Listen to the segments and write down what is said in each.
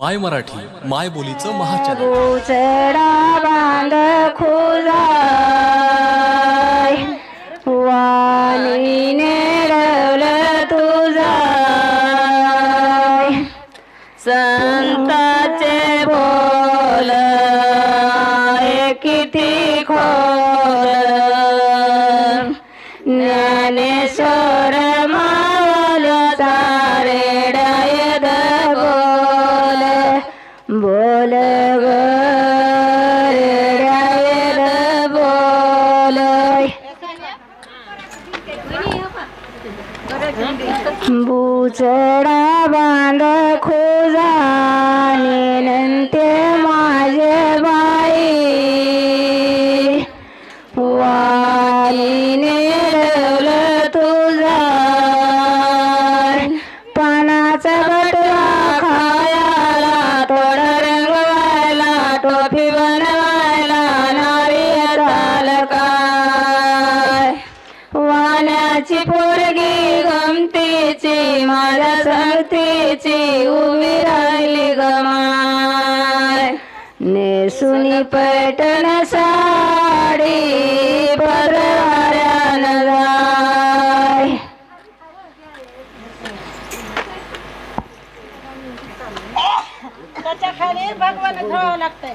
माय मराठी माय बोलीचं महाचॅनल उचडा हो, बांध खुजाय संताचे बोल आहे किती खोल बोल बोल बुचडा बांध संगतीची उभी राहिली गमाय नेसुनी पैठण साडी परवाऱ्यानं जाय त्याच्याखाली भगवान ठेवावं लागतंय.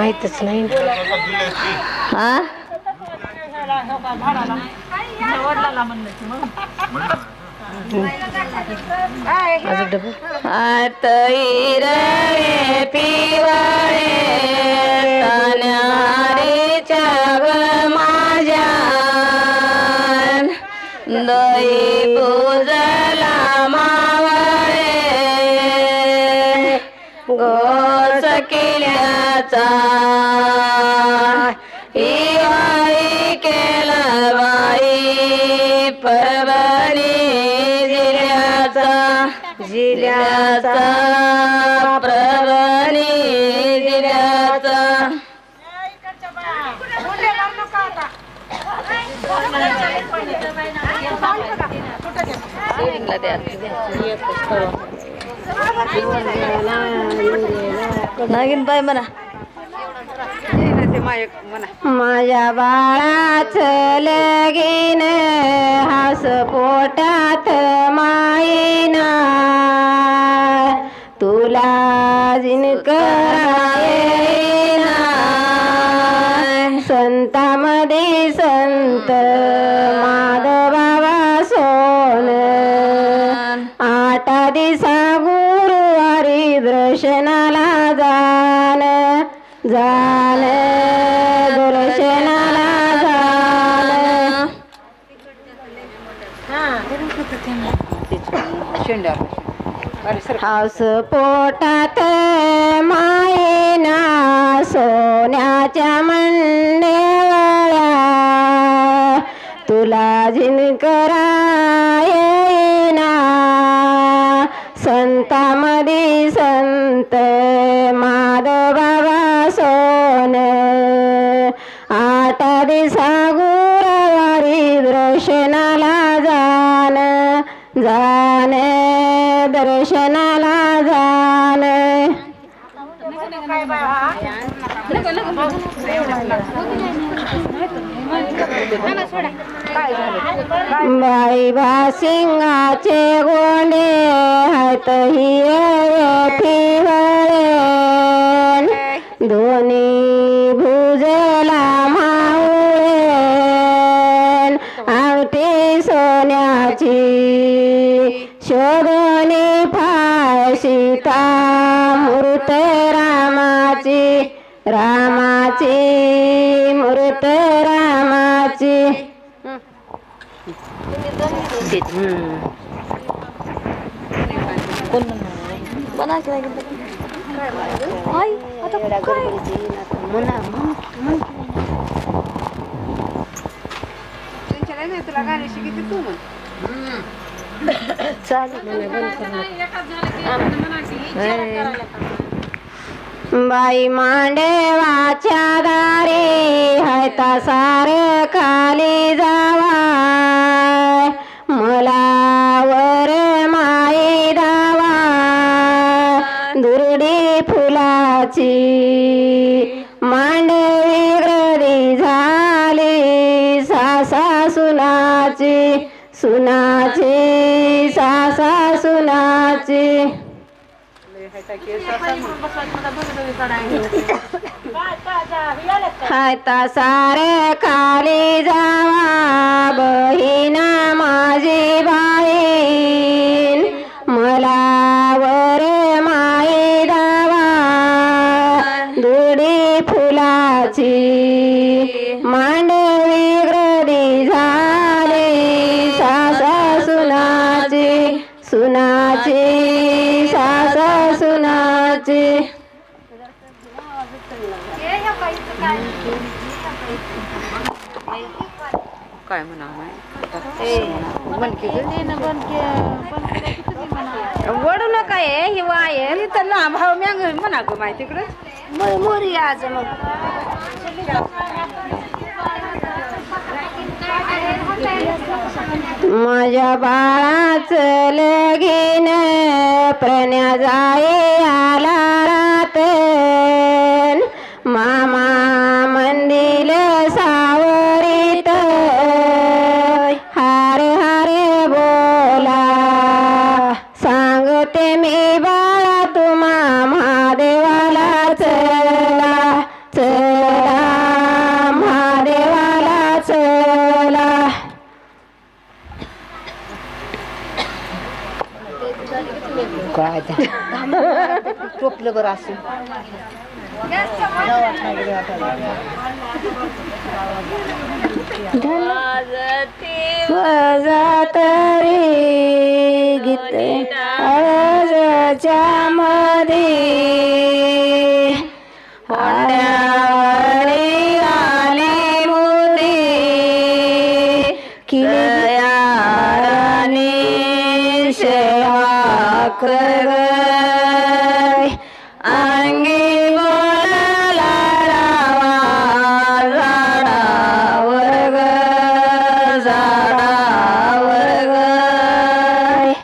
माहितच नाही हा? आतई रे पिवळे किल्याचा इवाई केला बाई परभणी जिल्ह्याचा। जिल्ह्याचा परभणी जिल्ह्याचा। इकडच्या बाया म्हणा. माझ्या बाळाच लगीन हास पोटात माईना तुला जिनकरायना संतामध्ये संत माधबाबा सोन. आठ दिसा गुरुवारी दर्शनाला हाऊस पोटात मायेना सोन्याच्या मंडेवळ्या तुला जिनकरा येईना. संतामध्ये संत माधबाबा सोन. आठ दिसा गुरवारी दर्शनाला जान जा दर्शनाला जाण. बाई बासिंगाचे गोंडे हात हिरे दोन्ही भुजला मावळे आवटी सोन्याची शोधनी मूर्त रामाची रामाची मूर्त रामाची. तुला गाणी शिकित तू म्हण बाई मांडेवाच्या दारी हयता सारे खाली जावा मला वर माई दावा दुर्डी फुलाची मांडवी ग्रदी झाली सासा सुनाची सुनाची सासा सुनाची. हायता सारे खाली जावा बहिणा माझी. काय म्हणा? वडू नका ये ही वायर तर ना भाव मॅंग म्हणा ग माहिती तिकडे. मोरी आज मग. माझ्या बाळाचं लगीन प्रण्या जाई आला रातन सांगते मी बाळा तुम्हा महादेवाला चला चला. महादेवाला चला. टोपलं बरं असं तरी गीत. विषयाकृ